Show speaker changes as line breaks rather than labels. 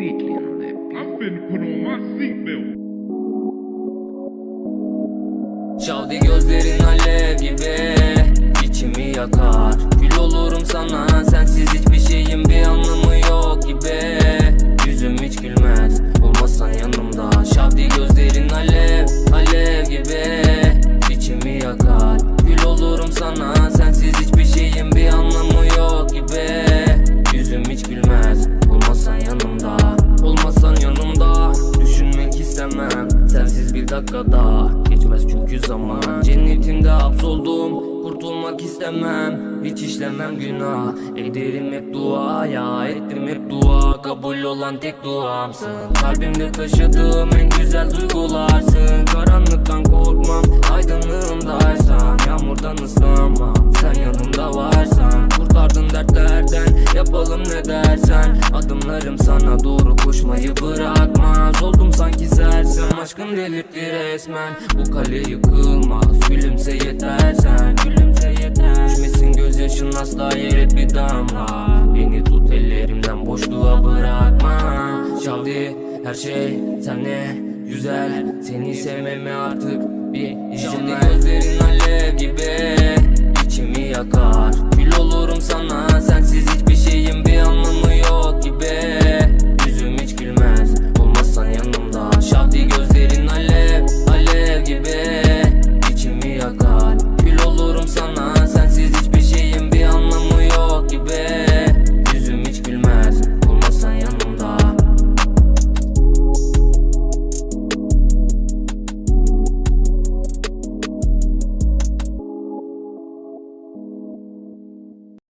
finna put on my seatbelt.
Şavdi gözlerin alev gibi içimi yakar. Gül olurum sana sensiz hiçbir şeyin bir anlamı yok gibi. Yüzüm hiç gülmez olmazsan yanımda. Şavdi gözlerin alev alev gibi içimi yakar. Gül olurum sana sensiz hiçbir şeyin bir anlamı yok gibi. Yüzüm hiç gülmez olmazsan yanımda Olmazsan yanımda düşünmek istemem. Sensiz bir dakikada geçmez çünkü zaman. Cennetinde hapsoldum kurtulmak istemem. Hiç işlemem günah. Ederim hep duaya Ettim hep dua. Kabul olan tek duamsın. Kalbimde taşıdığım en güzel duygularsın Karanlıktan korkmam. Aydınlığındaysan yapalım ne dersen. Adımlarım sana doğru koşmayı bırakmaz. Oldum sanki sersem aşkın delirtti resmen. Bu kale yıkılmaz gülümse yeter sen Gülümse yeter. Düşmesin gözyaşın asla yere bir damla. Beni tut ellerimden boşluğa bırakma. Şavdi her şey senle güzel Seni sevmeme artık bir izin ver gözlerin alev gibi içimi yakar